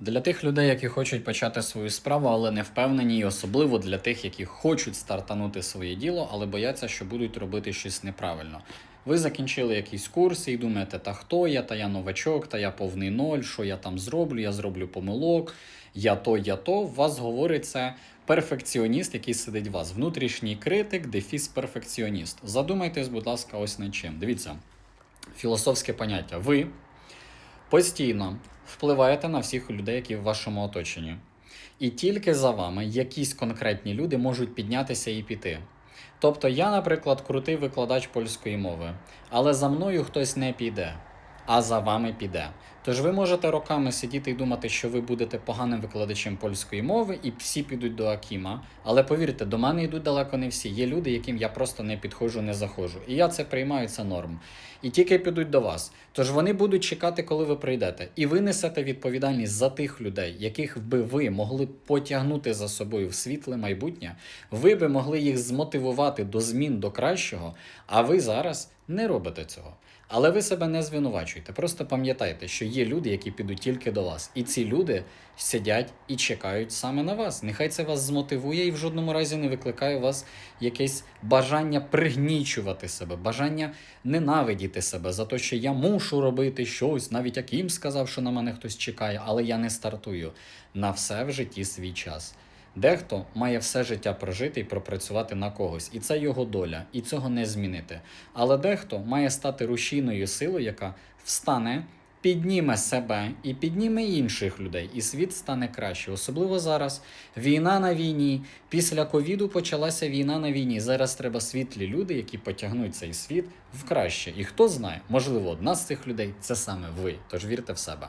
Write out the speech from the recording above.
Для тих людей, які хочуть почати свою справу, але не впевнені, і особливо для тих, які хочуть стартанути своє діло, але бояться, що будуть робити щось неправильно. Ви закінчили якийсь курс і думаєте, та хто я, та я новачок, та я повний ноль, що я там зроблю, я зроблю помилок, я то, я то. У вас говорить це перфекціоніст, який сидить у вас. Внутрішній критик, дефіс перфекціоніст. Задумайтесь, будь ласка, ось над чим. Дивіться, філософське поняття. Ви постійно впливаєте на всіх людей, які в вашому оточенні. І тільки за вами якісь конкретні люди можуть піднятися і піти. Тобто я, наприклад, крутий викладач польської мови, але за мною хтось не піде, а за вами піде. Тож ви можете роками сидіти і думати, що ви будете поганим викладачем польської мови, і всі підуть до Акіма. Але повірте, до мене йдуть далеко не всі. Є люди, яким я просто не підходжу, не заходжу. І я це приймаю, це норм. І тільки підуть до вас. Тож вони будуть чекати, коли ви прийдете. І ви несете відповідальність за тих людей, яких би ви могли потягнути за собою в світле майбутнє. Ви би могли їх змотивувати до змін до кращого, а ви зараз не робите цього. Але ви себе не звинувачуйте. Просто пам'ятайте, що є люди, які підуть тільки до вас. І ці люди сидять і чекають саме на вас. Нехай це вас змотивує і в жодному разі не викликає у вас якесь бажання пригнічувати себе, бажання ненавидіти себе за те, що я мушу робити щось, навіть як їм сказав, що на мене хтось чекає, але я не стартую. На все в житті свій час. Дехто має все життя прожити і пропрацювати на когось, і це його доля, і цього не змінити. Але дехто має стати рушійною силою, яка встане, підніме себе і підніме інших людей, і світ стане краще. Особливо зараз. Війна на війні. Після ковіду почалася війна на війні. Зараз треба світлі люди, які потягнуть цей світ в краще. І хто знає, можливо, одна з цих людей це саме ви. Тож вірте в себе.